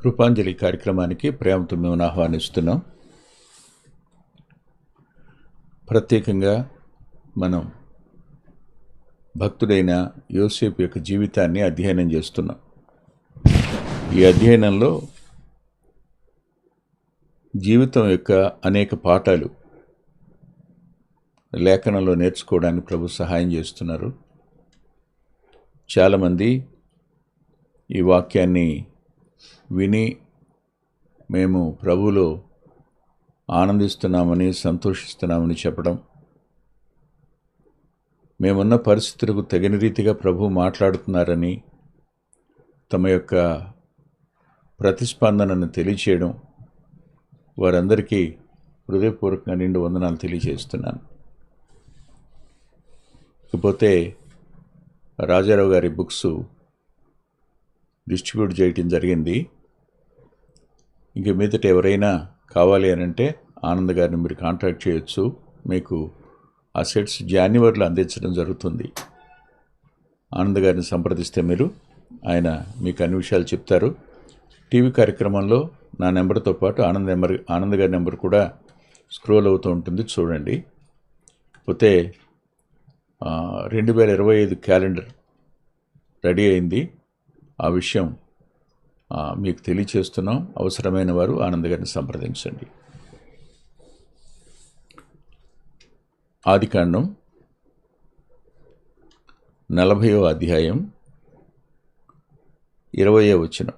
కృపాంజలి కార్యక్రమానికి ప్రేమతో మేము ఆహ్వానిస్తున్నాం. ప్రత్యేకంగా మనం భక్తుడైన యోసేపు యొక్క జీవితాన్ని అధ్యయనం చేస్తున్నాం. ఈ అధ్యయనంలో జీవితం యొక్క అనేక పాఠాలు లేఖనంలో నేర్చుకోవడానికి ప్రభు సహాయం చేస్తున్నారు. చాలామంది ఈ వాక్యాన్ని విని మేము ప్రభులో ఆనందిస్తున్నామని సంతోషిస్తున్నామని చెప్పడం. మేమున్న పరిస్థితులకు తగిన రీతిగా ప్రభు మాట్లాడుతున్నారని తమ యొక్క ప్రతిస్పందనను తెలియచేయడం వారందరికీ హృదయపూర్వకంగా నిండు వందనాలు తెలియజేస్తున్నాను. ఇకపోతే రాజారావు గారి బుక్స్ డిస్ట్రిబ్యూట్ చేయటం జరిగింది. ఇంక మీదట ఎవరైనా కావాలి అని అంటే ఆనంద్ గారిని మీరు కాంటాక్ట్ చేయొచ్చు. మీకు ఆ సెట్స్ జాన్యువరిలో అందించడం జరుగుతుంది. ఆనంద్ గారిని సంప్రదిస్తే మీరు ఆయన మీకు అన్ని విషయాలు చెప్తారు. టీవీ కార్యక్రమంలో నా నెంబర్తో పాటు ఆనంద్ నెంబర్ ఆనంద్ గారి నెంబర్ కూడా స్క్రోల్ అవుతూ ఉంటుంది. చూడండి. పోతే రెండు వేల ఇరవై ఐదు క్యాలెండర్ రెడీ అయింది. ఆ విషయం మీకు తెలియచేస్తున్నాం. అవసరమైన వారు ఆనంద్ గారిని సంప్రదించండి. ఆదికాండం నలభయో అధ్యాయం ఇరవయో వచనం.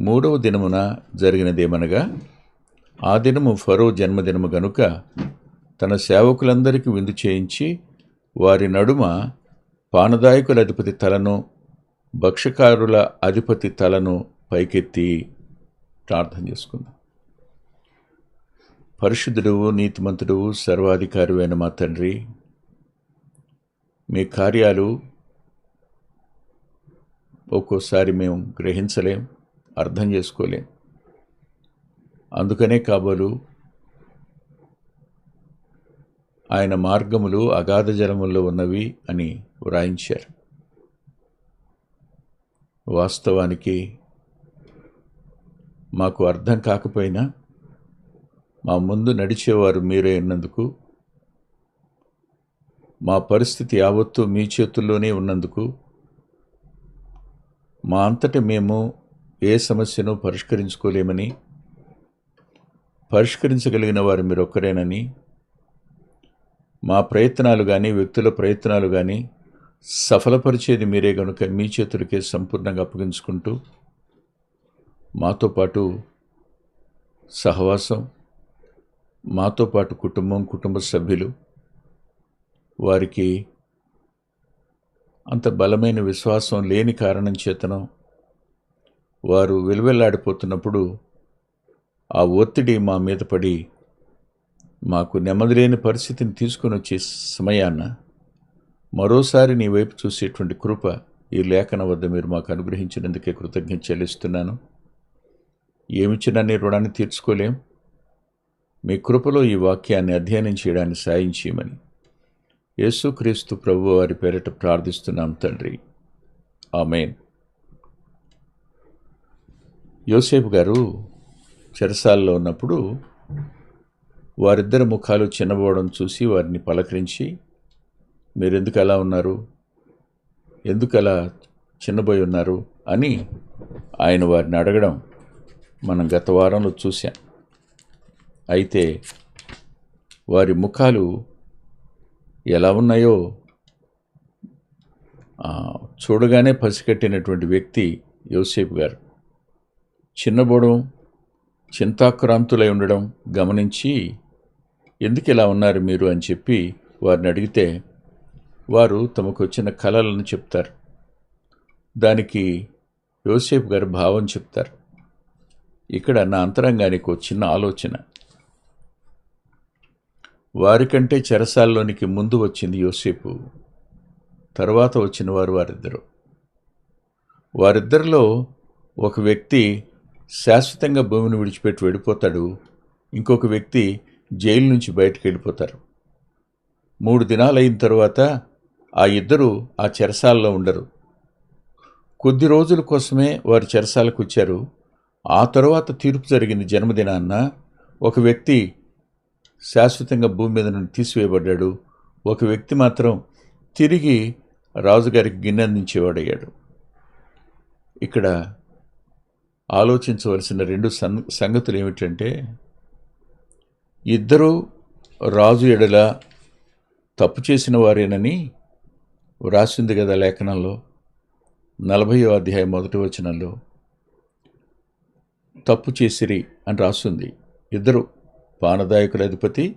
మూడవ దినమున జరిగినదేమనగా ఆ దినము ఫరో జన్మదినము గనుక తన సేవకులందరికీ విందు చేయించి వారి నడుమ పానదాయకుల అధిపతి తలను భక్ష్యకారుల అధిపతి తలను పైకెత్తి ప్రార్థన చేసుకుందాం. పరిశుద్ధుడు నీతిమంతుడు సర్వాధికారి మా తండ్రి మీ కార్యాలు ఒక్కోసారి మేము గ్రహించలేం అర్థం చేసుకోలేం. అందుకనే కాబోలు ఆయన మార్గములు అగాధ జలముల్లో ఉన్నవి అని వ్రాయించారు. వాస్తవానికి మాకు అర్థం కాకపోయినా మా ముందు నడిచేవారు మీరే ఉన్నందుకు మా పరిస్థితి యావత్తు మీ చేతుల్లోనే ఉన్నందుకు మా అంతటి మేము ఏ సమస్యను పరిష్కరించుకోలేమని పరిష్కరించగలిగిన వారు మీరు ఒక్కరేనని మా ప్రయత్నాలు కానీ వ్యక్తుల ప్రయత్నాలు కానీ సఫలపరిచేది మీరే గనుక మీ చేతులకే సంపూర్ణంగా అప్పగించుకుంటూ మాతో పాటు సహవాసం మాతో పాటు కుటుంబం కుటుంబ సభ్యులు వారికి అంత బలమైన విశ్వాసం లేని కారణం చేతనం వారు వెలువెల్లాడిపోతున్నప్పుడు ఆ ఒత్తిడి మా మీద పడి మాకు నెమ్మది లేని పరిస్థితిని తీసుకొని వచ్చే సమయాన్న మరోసారి నీ వైపు చూసేటువంటి కృప ఈ లేఖన వద్ద మీరు మాకు అనుగ్రహించినందుకే కృతజ్ఞత చెల్లిస్తున్నాను. ఏమిచ్చినా నీ రుణాన్ని తీర్చుకోలేం. మీ కృపలో ఈ వాక్యాన్ని అధ్యయనం చేయడానికి సాయం చేయమని యేసుక్రీస్తు ప్రభు వారి పేరిట ప్రార్థిస్తున్నాం తండ్రి. ఆమెన్. యోసేపు గారు చెరసాల్లో ఉన్నప్పుడు వారిద్దరి ముఖాలు చిన్నబోవడం చూసి వారిని పలకరించి మీరెందుకు అలా ఉన్నారు? ఎందుకు అలా చిన్నబోయి ఉన్నారు? అని ఆయన వారిని అడగడం మనం గత వారంలో చూశాం. అయితే వారి ముఖాలు ఎలా ఉన్నాయో చూడగానే పసికట్టినటువంటి వ్యక్తి యోసేపు గారు. చిన్నబోవడం చింతాక్రాంతులై ఉండడం గమనించి ఎందుకు ఇలా ఉన్నారు మీరు? అని చెప్పి వారిని అడిగితే వారు తమకు వచ్చిన కళలను చెప్తారు. దానికి యోసేపు గారు భావం చెప్తారు. ఇక్కడ నా అంతరంగానికి ఒక చిన్న ఆలోచన. వారికంటే చెరసాల్లోనికి ముందు వచ్చింది యోసేపు. తర్వాత వచ్చిన వారు వారిద్దరు. వారిద్దరిలో ఒక వ్యక్తి శాశ్వతంగా భూమిని విడిచిపెట్టి వెళ్ళిపోతాడు. ఇంకొక వ్యక్తి జైలు నుంచి బయటకు వెళ్ళిపోతారు. మూడు దినాలు అయిన తర్వాత ఆ ఇద్దరు ఆ చెరసాలలో ఉండరు. కొద్ది రోజుల కోసమే వారు చెరసాలకు వచ్చారు. ఆ తరువాత తీర్పు జరిగింది జన్మదినాన్న ఒక వ్యక్తి శాశ్వతంగా భూమి మీద నుండి తీసివేయబడ్డాడు. ఒక వ్యక్తి మాత్రం తిరిగి రాజుగారికి గిన్నె అందించేవాడయ్యాడు. ఇక్కడ ఆలోచించవలసిన రెండు సం సంగతులు ఏమిటంటే ఇద్దరూ రాజు ఎడల తప్పు చేసిన వారేనని వ్రాసింది కదా లేఖనంలో. నలభయో అధ్యాయం మొదటి వచనంలో తప్పు చేసిరి అని రాస్తుంది. ఇద్దరు పానదాయకుల అధిపతి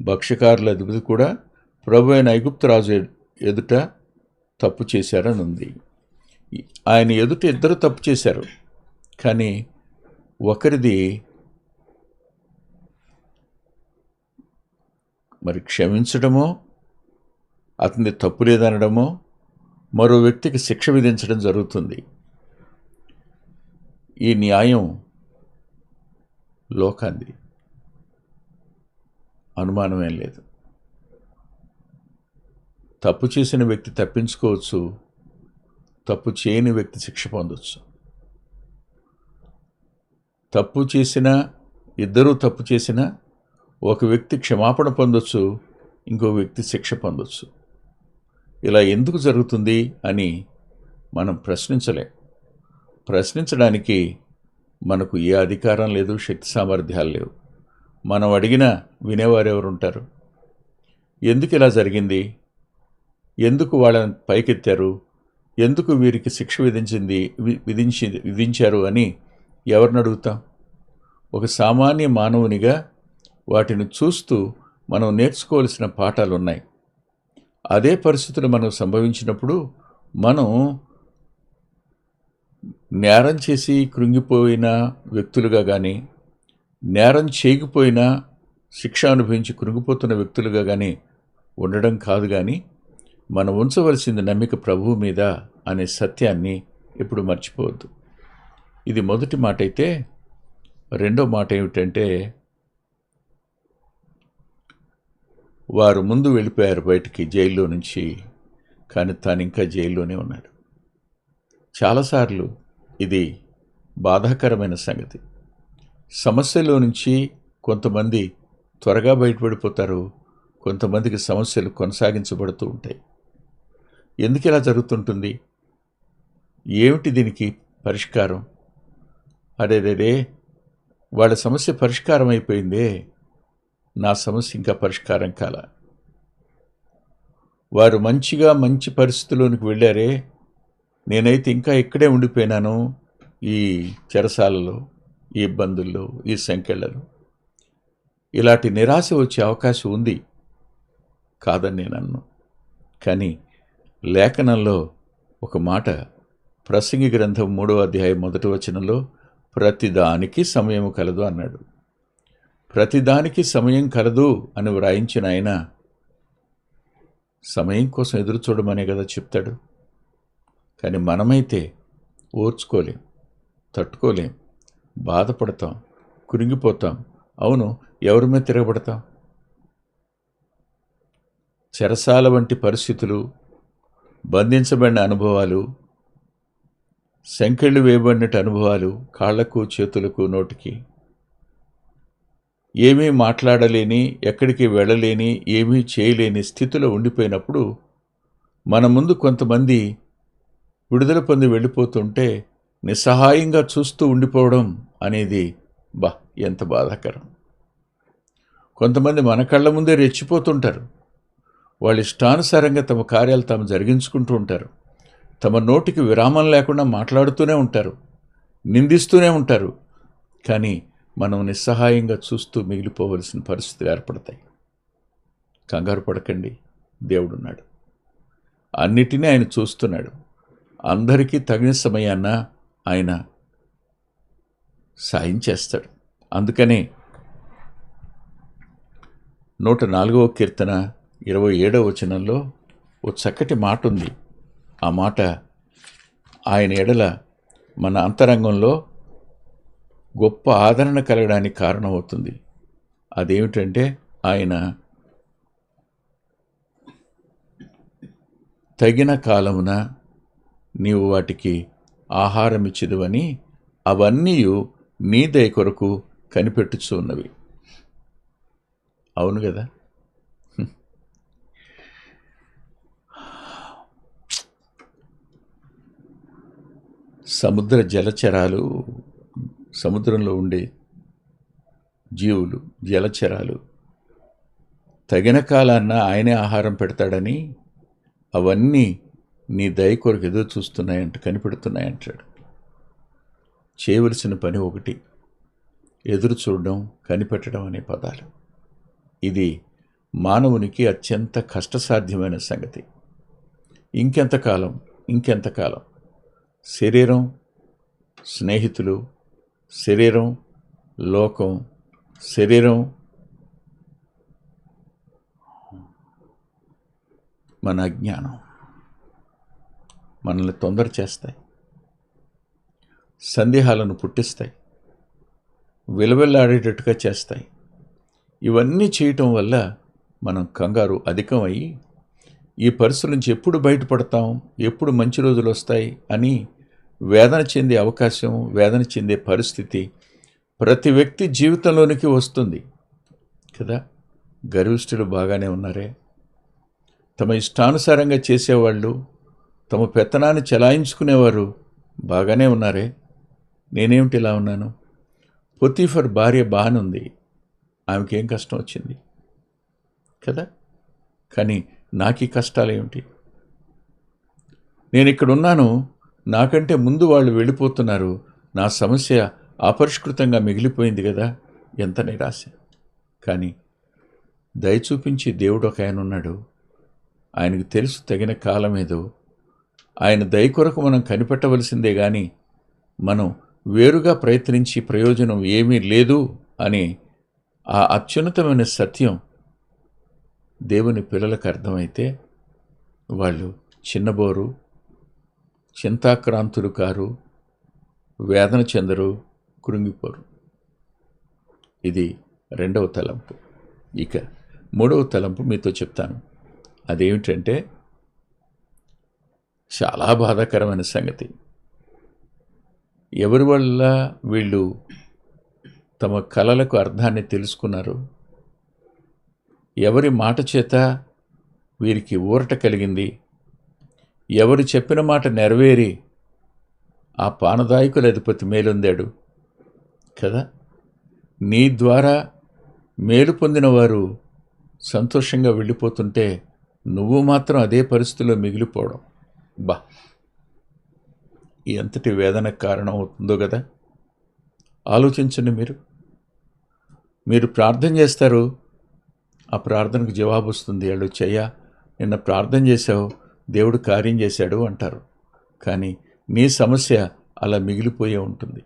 భక్ష్యకారుల అధిపతి కూడా ప్రభు అయిన ఐగుప్తు రాజు ఎదుట తప్పు చేశారని ఉంది ఆయన ఎదుట ఇద్దరు తప్పు చేశారు. కానీ ఒకరిది మరి క్షమించడమో అతని తప్పు లేదనడమో మరో వ్యక్తికి శిక్ష విధించడం జరుగుతుంది. ఈ న్యాయం లోకాంది అనుమానమేం లేదు. తప్పు చేసిన వ్యక్తి తప్పించుకోవచ్చు. తప్పు చేయని వ్యక్తి శిక్ష పొందొచ్చు. తప్పు చేసిన ఇద్దరూ తప్పు చేసిన ఒక వ్యక్తి క్షమాపణ పొందొచ్చు ఇంకో వ్యక్తి శిక్ష పొందొచ్చు. ఇలా ఎందుకు జరుగుతుంది అని మనం ప్రశ్నించలేం. ప్రశ్నించడానికి మనకు ఏ అధికారం లేదు శక్తి సామర్థ్యాలు లేవు. మనం అడిగినా వినేవారు ఎవరు ఉంటారు ఎందుకు ఇలా జరిగింది? ఎందుకు వాళ్ళని పైకెత్తారు? ఎందుకు వీరికి శిక్ష విధించింది వి- విధించి విధించారు అని ఎవరిని అడుగుతాం? ఒక సామాన్య మానవునిగా వాటిని చూస్తూ మనం నేర్చుకోవాల్సిన పాఠాలు ఉన్నాయి అదే పరిస్థితులు మనం సంభవించినప్పుడు మనం నేరం చేసి కృంగిపోయిన వ్యక్తులుగా కానీ నేరం చేయకపోయినా శిక్ష అనుభవించి కృంగిపోతున్న వ్యక్తులుగా కానీ ఉండడం కాదు కానీ మనం ఉంచవలసింది నమ్మిక ప్రభువు మీద అనే సత్యాన్ని ఎప్పుడు మర్చిపోవద్దు. ఇది మొదటి మాట అయితే రెండో మాట ఏమిటంటే వారు ముందు వెళ్ళిపోయారు బయటికి జైల్లో నుంచి కానీ తాను ఇంకా జైల్లోనే ఉన్నాడు. చాలాసార్లు ఇది బాధాకరమైన సంగతి. సమస్యలో నుంచి కొంతమంది త్వరగా బయటపడిపోతారు కొంతమందికి సమస్యలు కొనసాగించబడుతూ ఉంటాయి. ఎందుకు ఇలా జరుగుతుంటుంది? ఏమిటి దీనికి పరిష్కారం? అరే రే వాళ్ళ సమస్య పరిష్కారం అయిపోయిందే. నా సమస్య ఇంకా పరిష్కారం కాల. వారు మంచిగా మంచి పరిస్థితిలోనికి వెళ్ళారే. నేనైతే ఇంకా ఇక్కడే ఉండిపోయినాను ఈ చెరసాలలో ఈ ఇబ్బందుల్లో ఈ సంఖ్యలలో ఇలాంటి నిరాశ వచ్చే అవకాశం ఉంది కాదని నేను అన్ను. కానీ లేఖనంలో ఒక మాట ప్రసంగి గ్రంథం మూడవ అధ్యాయం మొదటి వచనంలో ప్రతిదానికి సమయం కలదు అన్నాడు. ప్రతిదానికి సమయం కలదు అని వ్రాయించిన ఆయన సమయం కోసం ఎదురు చూడమనే కదా చెప్తాడు. కానీ మనమైతే ఓర్చుకోలేం తట్టుకోలేం బాధపడతాం కురింగిపోతాం. అవును ఎవరి మీద తిరగబడతాం? చెరసాల వంటి పరిస్థితులు బంధించబడిన అనుభవాలు సంకెళ్ళు వేయబడినట్టు అనుభవాలు కాళ్ళకు చేతులకు నోటికి ఏమీ మాట్లాడలేని ఎక్కడికి వెళ్ళలేని ఏమీ చేయలేని స్థితిలో ఉండిపోయినప్పుడు మన ముందు కొంతమంది విడుదల పొంది వెళ్ళిపోతుంటే నిస్సహాయంగా చూస్తూ ఉండిపోవడం అనేది బా ఎంత బాధాకరం. కొంతమంది మన కళ్ళ ముందే రెచ్చిపోతుంటారు. వాళ్ళ ఇష్టానుసారంగా తమ కార్యాలు తాము జరిగించుకుంటూ ఉంటారు. తమ నోటికి విరామం లేకుండా మాట్లాడుతూనే ఉంటారు. నిందిస్తూనే ఉంటారు. కానీ మనం నిస్సహాయంగా చూస్తూ మిగిలిపోవలసిన పరిస్థితులు ఏర్పడతాయి. కంగారు పడకండి దేవుడున్నాడు. అన్నిటినీ ఆయన చూస్తున్నాడు. అందరికీ తగిన సమయాన్న ఆయన సాయం చేస్తాడు. అందుకనే నూట నాలుగవ కీర్తన ఇరవై ఏడవ వచనంలో ఓ చక్కటి మాట ఉంది ఆ మాట ఆయన ఎడల మన అంతరంగంలో గొప్ప ఆదరణ కలగడానికి కారణమవుతుంది. అదేమిటంటే ఆయన తగిన కాలమున నీవు వాటికి ఆహారం ఇచ్చిదువని అవన్నీ నీ దయ కొరకు కనిపెట్టుచు ఉన్నవి. అవును కదా? సముద్ర జలచరాలు సముద్రంలో ఉండే జీవులు జలచరాలు తగిన కాలాన్న ఆయనే ఆహారం పెడతాడని అవన్నీ నీ దయ కొరకు ఎదురు చూస్తున్నాయంట కనిపెడుతున్నాయంటాడు. చేయవలసిన పని ఒకటి ఎదురు చూడడం కనిపెట్టడం అనే పదాలు. ఇది మానవునికి అత్యంత కష్టసాధ్యమైన సంగతి. ఇంకెంతకాలం ఇంకెంతకాలం శరీరం స్నేహితులు శరీరం లోకం శరీరం మన అజ్ఞానం మనల్ని తొందర చేస్తాయి. సందేహాలను పుట్టిస్తాయి. విలవిల్లాడేటట్టుగా చేస్తాయి. ఇవన్నీ చేయటం వల్ల మనం కంగారు అధికమయ్యి ఈ పరిస్థితి నుంచి ఎప్పుడు బయటపడతాం ఎప్పుడు మంచి రోజులు వస్తాయి అని వేదన చెందే అవకాశం వేదన చెందే పరిస్థితి ప్రతి వ్యక్తి జీవితంలోనికి వస్తుంది. కదా? గర్విష్ఠులు బాగానే ఉన్నారే? తమ ఇష్టానుసారంగా చేసేవాళ్ళు తమ పెత్తనాన్ని చెలాయించుకునేవారు బాగానే ఉన్నారే? నేనేమిటి ఇలా ఉన్నాను? పొతీఫర్ భార్య బాగానుంది ఆమెకేం కష్టం వచ్చింది? కదా? కానీ నాకు ఈ కష్టాలు ఏమిటి నేను ఇక్కడ ఉన్నాను నాకంటే ముందు వాళ్ళు వెళ్ళిపోతున్నారు. నా సమస్య అపరిష్కృతంగా మిగిలిపోయింది కదా ఎంత నిరాశ కానీ దయచూపించి దేవుడు ఒక ఆయన ఉన్నాడు. ఆయనకు తెలుసు తగిన కాలం ఏదో. ఆయన దయ కొరకు మనం కనిపెట్టవలసిందే కానీ మనం వేరుగా ప్రయత్నించి ప్రయోజనం ఏమీ లేదు అని ఆ అత్యున్నతమైన సత్యం దేవుని పిల్లలకు అర్థమైతే వాళ్ళు చిన్నబోరు చింతాక్రాంతులు కారు వేదన చెందరు కృంగిపోరు. ఇది రెండవ తలంపు. ఇక మూడవ తలంపు మీతో చెప్తాను. అదేమిటంటే చాలా బాధాకరమైన సంగతి. ఎవరి వల్ల వీళ్ళు తమ కళలకు అర్థాన్ని తెలుసుకున్నారు ఎవరి మాట చేత వీరికి ఊరట కలిగింది ఎవరు చెప్పిన మాట నెరవేరి ఆ పానదాయకుల అధిపతి మేలొందాడు కదా? నీ ద్వారా మేలు పొందిన వారు సంతోషంగా వెళ్ళిపోతుంటే నువ్వు మాత్రం అదే పరిస్థితిలో మిగిలిపోవడం. బా! ఎంతటి వేదనకు కారణం అవుతుందో కదా? ఆలోచించండి మీరు. మీరు ప్రార్థన చేస్తారు. ఆ ప్రార్థనకు జవాబు వస్తుంది వాళ్ళు చెయ్యా నిన్న ప్రార్థన చేశావు. దేవుడు కార్యం చేశాడు అంటారు. కానీ నీ సమస్య అలా మిగిలిపోయే ఉంటుంది.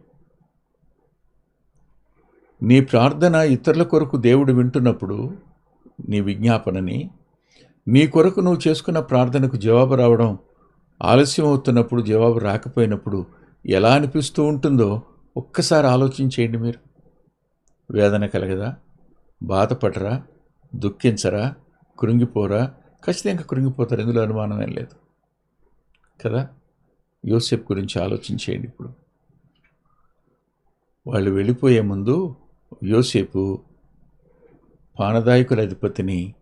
నీ ప్రార్థన ఇతరుల కొరకు దేవుడు వింటున్నప్పుడు నీ విజ్ఞాపనని నీ కొరకు నువ్వు చేసుకున్న ప్రార్థనకు జవాబు రావడం ఆలస్యం అవుతున్నప్పుడు జవాబు రాకపోయినప్పుడు ఎలా అనిపిస్తూ ఉంటుందో ఒక్కసారి ఆలోచించేయండి మీరు. వేదన కలగదా? బాధపడరా? దుఃఖించరా? కృంగిపోరా? ఖచ్చితంగా కృంగిపోతారు. ఇందులో అనుమానం ఏం లేదు. కదా? యోసెఫ్ గురించి ఆలోచించేయండి ఇప్పుడు. వాళ్ళు వెళ్ళిపోయే ముందు యోసేపు పానదాయకుల అధిపతిని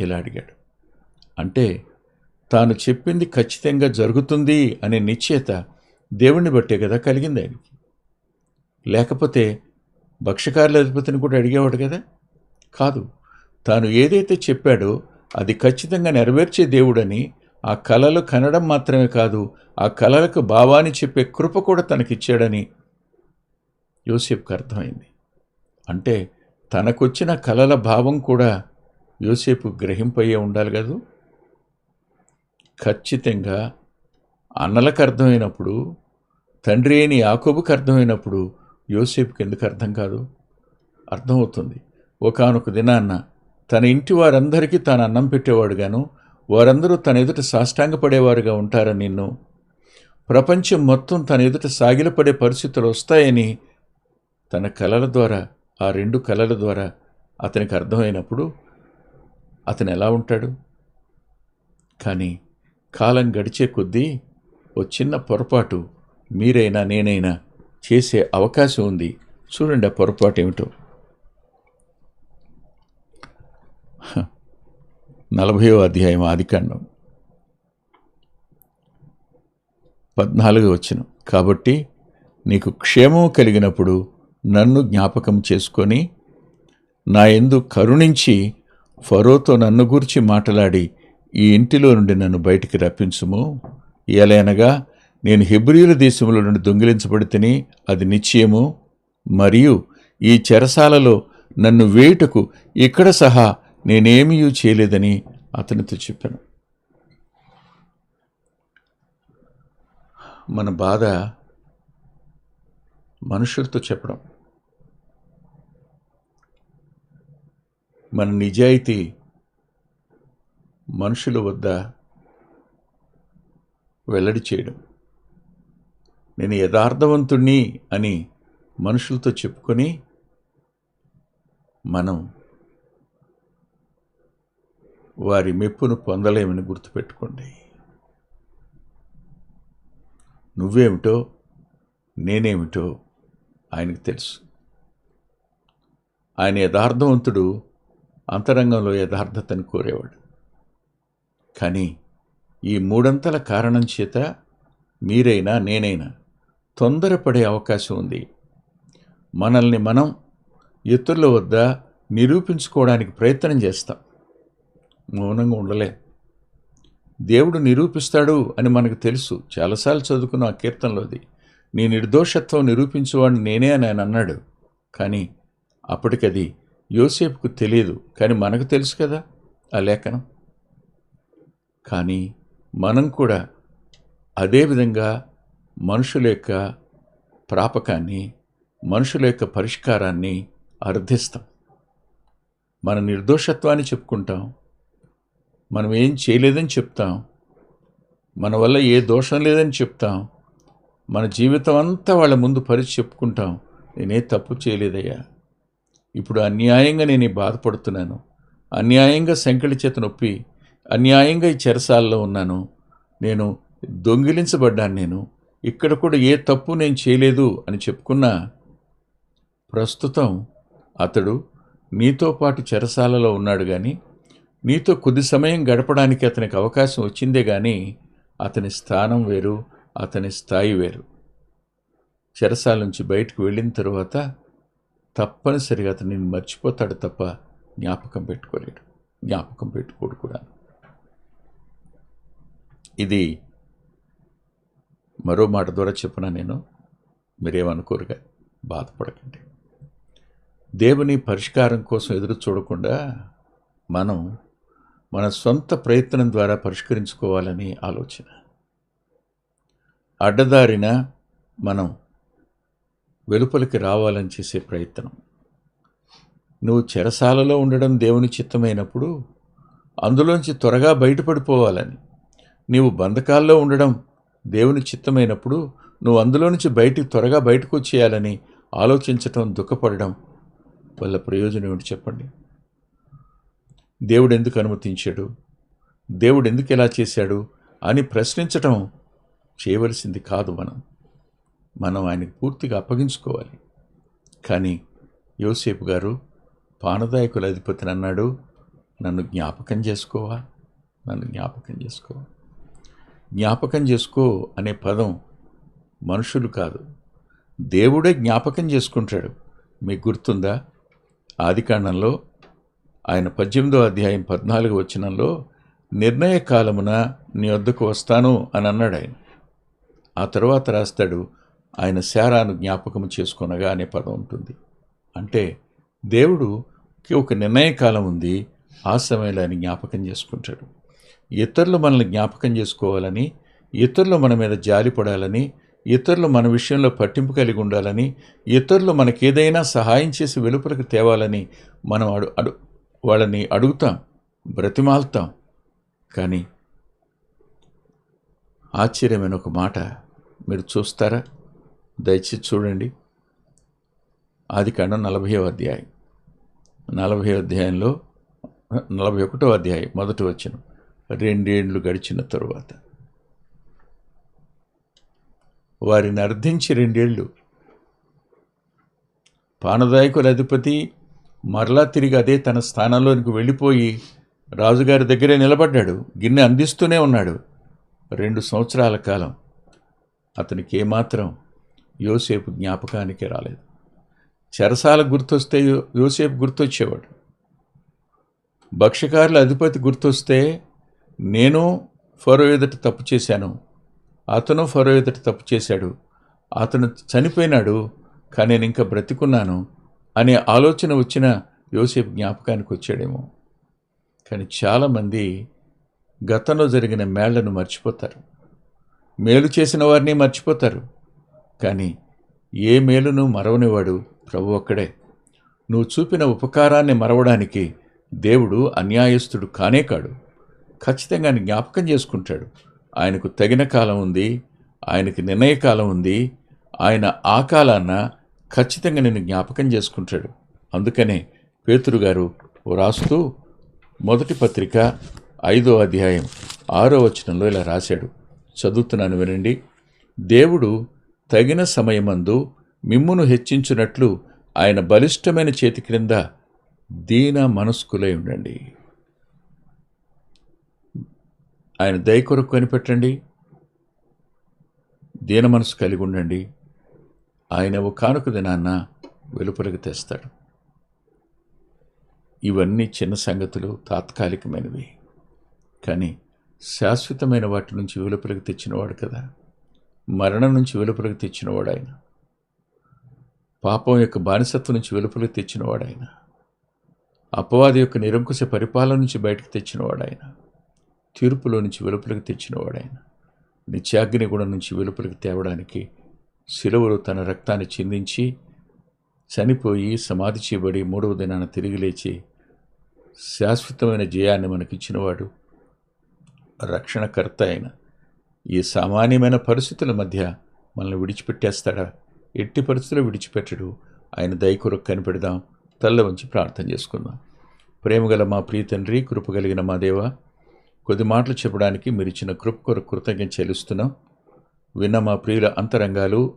ఇలా అడిగాడు. అంటే తాను చెప్పింది ఖచ్చితంగా జరుగుతుంది అనే నిశ్చయత దేవుణ్ణి బట్టే కదా కలిగింది ఆయనకి. లేకపోతే భక్ష్యకారుల అధిపతిని కూడా అడిగేవాడు కదా? కాదు. తాను ఏదైతే చెప్పాడో అది ఖచ్చితంగా నెరవేర్చే దేవుడని ఆ కళలు కనడం మాత్రమే కాదు ఆ కళలకు భావాన్ని చెప్పే కృప కూడా తనకిచ్చాడని యోసేపుకు అర్థమైంది. అంటే తనకొచ్చిన కళల భావం కూడా యోసేపు గ్రహింపయ్యే ఉండాలి కదూ? ఖచ్చితంగా అన్నలకు అర్థమైనప్పుడు తండ్రి అయిన యాకోబుకి అర్థమైనప్పుడు యోసేపుకి ఎందుకు అర్థం కాదు? అర్థమవుతుంది. ఒకనొక దినాన్న తన ఇంటి వారందరికీ తాను అన్నం పెట్టేవాడుగాను వారందరూ తన ఎదుట సాష్టాంగపడేవారుగా ఉంటారని నిన్ను. ప్రపంచం మొత్తం తన ఎదుట సాగిలపడే పరిస్థితులు వస్తాయని తన కళల ద్వారా ఆ రెండు కళల ద్వారా అతనికి అర్థమైనప్పుడు అతను ఎలా ఉంటాడు? కానీ కాలం గడిచే కొద్దీ ఓ చిన్న పొరపాటు మీరైనా నేనైనా చేసే అవకాశం ఉంది. చూడండి ఆ పొరపాటు ఏమిటో హ. అధ్యాయం ఆదికాండం పద్నాలుగు వచ్చిన కాబట్టి నీకు క్షేమం కలిగినప్పుడు నన్ను జ్ఞాపకం చేసుకొని నా యందు కరుణించి ఫరోతో నన్ను గూర్చి మాట్లాడి ఈ ఇంటిలో నుండి నన్ను బయటికి రప్పించుము ఎలైనగా నేను హెబ్రియుల దేశంలో నుండి దొంగిలించబడితేని అది నిశ్చయము మరియు ఈ చెరసాలలో నన్ను వేయుటకు ఇక్కడ సహా నేనేమీ చేయలేదని అతనితో చెప్పాను. మన బాధ మనుషులతో చెప్పడం. మన నిజాయితీ మనుషుల వద్ద వెల్లడి చేయడం. నేను యథార్థవంతుణ్ణి అని మనుషులతో చెప్పుకొని మనం వారి మెప్పును పొందలేమని గుర్తుపెట్టుకోండి. నువ్వేమిటో నేనేమిటో ఆయనకు తెలుసు. ఆయన యథార్థవంతుడు అంతరంగంలో యథార్థతను కోరేవాడు. కానీ ఈ మూడంతల కారణం చేత మీరైనా నేనైనా తొందరపడే అవకాశం ఉంది. మనల్ని మనం ఇతరుల వద్ద నిరూపించుకోవడానికి ప్రయత్నం చేస్తాం. మౌనంగా ఉండలే. దేవుడు నిరూపిస్తాడు అని మనకు తెలుసు. చాలాసార్లు చదువుకున్న ఆ కీర్తనలోది నీ నిర్దోషత్వం నిరూపించేవాడిని నేనే అని ఆయన అన్నాడు. కానీ అప్పటికది యోసేపుకు తెలియదు. కానీ మనకు తెలుసు కదా ఆ లేఖనం. కానీ మనం కూడా అదేవిధంగా మనుషుల యొక్క ప్రాపకాన్ని మనుషుల యొక్క పరిష్కారాన్ని అర్థిస్తాం. మన నిర్దోషత్వాన్ని చెప్పుకుంటాం. మనం ఏం చేయలేదని చెప్తాం. మన వల్ల ఏ దోషం లేదని చెప్తాం. మన జీవితం అంతా వాళ్ళ ముందు పరిచి చెప్పుకుంటాం. నేనే తప్పు చేయలేదయ్యా. ఇప్పుడు అన్యాయంగా నేను బాధపడుతున్నాను అన్యాయంగా సంకలి చేత నొప్పి అన్యాయంగా ఈ చెరసాల్లో ఉన్నాను. నేను దొంగిలించబడ్డాను నేను. ఇక్కడ కూడా ఏ తప్పు నేను చేయలేదు అని చెప్పుకున్నా ప్రస్తుతం అతడు నీతో పాటు చెరసాలలో ఉన్నాడు కానీ నీతో కొద్ది సమయం గడపడానికి అతనికి అవకాశం వచ్చిందే కానీ అతని స్థానం వేరు అతని స్థాయి వేరు. చెరసాల నుంచి బయటకు వెళ్ళిన తరువాత తప్పనిసరిగా అతను నేను మర్చిపోతాడు తప్ప జ్ఞాపకం పెట్టుకోలేడు. జ్ఞాపకం పెట్టుకోడు కూడా. ఇది మరో మాట ద్వారా చెప్పిన నేను? మీరేమనుకోరుగా? బాధపడకండి. దేవుని పరిష్కారం కోసం ఎదురు చూడకుండా మనం మన సొంత ప్రయత్నం ద్వారా పరిష్కరించుకోవాలని ఆలోచన. అడ్డదారిన మనం వెలుపలికి రావాలని చేసే ప్రయత్నం. నువ్వు చెరసాలలో ఉండడం దేవుని చిత్తమైనప్పుడు అందులోంచి త్వరగా బయటపడిపోవాలని. నీవు బంధకాల్లో ఉండడం దేవుని చిత్తమైనప్పుడు నువ్వు అందులో నుంచి బయటికి త్వరగా బయటకు వచ్చేయాలని ఆలోచించటం దుఃఖపడడం వల్ల ప్రయోజనం ఏమిటి చెప్పండి? దేవుడు ఎందుకు అనుమతించాడు? దేవుడు ఎందుకు ఇలా చేశాడు? అని ప్రశ్నించటం చేయవలసింది కాదు మనం. మనం ఆయనకు పూర్తిగా అప్పగించుకోవాలి. కానీ యోసేపు గారు పానదాయకుల అధిపతిని అన్నాడు నన్ను జ్ఞాపకం చేసుకోవా? నన్ను జ్ఞాపకం చేసుకో. జ్ఞాపకం చేసుకో అనే పదం మనుషులు కాదు. దేవుడే జ్ఞాపకం చేసుకుంటాడు. మీకు గుర్తుందా? ఆదికాండంలో ఆయన పద్దెనిమిదో అధ్యాయం పద్నాలుగు వచనంలో నిర్ణయ కాలమున నీ వద్దకు వస్తాను అని అన్నాడు ఆయన. ఆ తర్వాత రాస్తాడు ఆయన శారాను జ్ఞాపకం చేసుకొనగా అనే పదం ఉంటుంది. అంటే దేవుడు ఒక నిర్ణయ కాలం ఉంది ఆ సమయంలో ఆయన జ్ఞాపకం చేసుకుంటాడు. ఇతరులు మనల్ని జ్ఞాపకం చేసుకోవాలని ఇతరులు మన మీద జాలి పడాలని ఇతరులు మన విషయంలో పట్టింపు కలిగి ఉండాలని ఇతరులు మనకేదైనా సహాయం చేసి వెలుపలకు తేవాలని మనం అడు అడు వాళ్ళని అడుగుతాం బ్రతిమాలుతాం. కానీ ఆశ్చర్యమైన ఒక మాట మీరు చూస్తారా? దయచేసి చూడండి. ఆది కాండం నలభైవ అధ్యాయం. నలభై అధ్యాయంలో నలభై ఒకటో అధ్యాయం మొదటి వచ్చిన రెండేండ్లు గడిచిన తరువాత. వారిని అర్థించి రెండేళ్ళు. పానదాయకుల అధిపతి మరలా తిరిగి అదే తన స్థానంలోనికి వెళ్ళిపోయి రాజుగారి దగ్గరే నిలబడ్డాడు. గిన్నె అందిస్తూనే ఉన్నాడు. రెండు సంవత్సరాల కాలం. అతనికి ఏమాత్రం యోసేపు జ్ఞాపకానికి రాలేదు. చెరసాల గుర్తొస్తే యోసేపు గుర్తొచ్చేవాడు. భక్ష్యకారుల అధిపతి గుర్తొస్తే నేను ఫరో ఎదుట తప్పు చేశాను. అతను ఫరో ఎదుట తప్పు చేశాడు. అతను చనిపోయినాడు కానీ నేను ఇంకా బ్రతికున్నాను. అనే ఆలోచన వచ్చిన యోసేపు జ్ఞాపకానికి వచ్చాడేమో. కానీ చాలామంది గతంలో జరిగిన మేళ్ళను మర్చిపోతారు. మేలు చేసిన వారిని మర్చిపోతారు. కానీ ఏ మేలును మరవనివాడు ప్రభు ఒక్కడే. నువ్వు చూపిన ఉపకారాన్ని మరవడానికి దేవుడు అన్యాయస్తుడు కానే కాడు. ఖచ్చితంగా జ్ఞాపకం చేసుకుంటాడు. ఆయనకు తగిన కాలం ఉంది ఆయనకి నిర్ణయకాలం ఉంది ఆయన ఆ కాలాన్న ఖచ్చితంగా నేను జ్ఞాపకం చేసుకుంటాడు. అందుకనే పేతురు గారు రాస్తూ మొదటి పత్రిక ఐదో అధ్యాయం ఆరో వచనంలో ఇలా రాశాడు. చదువుతున్నాను వినండి. దేవుడు తగిన సమయమందు మిమ్మును హెచ్చించున్నట్లు ఆయన బలిష్టమైన చేతి క్రింద దీన మనస్కులై ఉండండి. ఆయన దయ కొరకు కనిపెట్టండి. దీన మనసు కలిగి ఉండండి. ఆయన ఒక కానుక దినాన్న వెలుపలికి తెస్తాడు. ఇవన్నీ చిన్న సంగతులు తాత్కాలికమైనవి. కానీ శాశ్వతమైన వాటి నుంచి వెలుపలికి తెచ్చినవాడు కదా. మరణం నుంచి వెలుపలికి తెచ్చినవాడు ఆయన. పాపం యొక్క బానిసత్వం నుంచి వెలుపలికి తెచ్చినవాడు ఆయన. అపవాది యొక్క నిరంకుశ పరిపాలన నుంచి బయటకు తెచ్చినవాడు ఆయన. తీర్పులో నుంచి వెలుపలకు తెచ్చినవాడు ఆయన. నిత్యాగ్నిగుణం నుంచి వెలుపలికి తేవడానికి శిలువలో తన రక్తాన్ని చిందించి చనిపోయి సమాధి చేయబడి మూడవ దినాన తిరిగి లేచి శాశ్వతమైన జయాన్ని మనకిచ్చినవాడు రక్షణకర్త అయిన ఈ సామాన్యమైన పరిస్థితుల మధ్య మనల్ని విడిచిపెట్టేస్తాడా? ఎట్టి పరిస్థితుల్లో విడిచిపెట్టడు. ఆయన దయకొరకు కనిపెడదాం. తల్ల ఉంచి ప్రార్థన చేసుకుందాం. ప్రేమగల మా ప్రియ తండ్రి కృప కలిగిన మా దేవ కొద్ది మాటలు చెప్పడానికి మీరు ఇచ్చిన కృప కొరకు కృతజ్ఞత చెల్లిస్తున్నాం. విన్న మా ప్రియుల అంతరంగాలు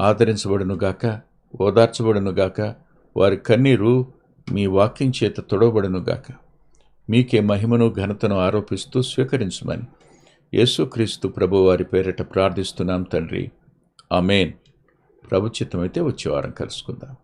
ఆదరించబడును గాక ఓదార్చబడును గాక వారి కన్నీరు మీ వాక్యం చేత తొడవబడునుగాక. మీకే మహిమను ఘనతను ఆరోపిస్తూ స్వీకరించమని యేసుక్రీస్తు ప్రభువారి పేరిట ప్రార్థిస్తున్నాం తండ్రి. అమేన్ ప్రభుచితమైతే వచ్చే వారం కలుసుకుందాం.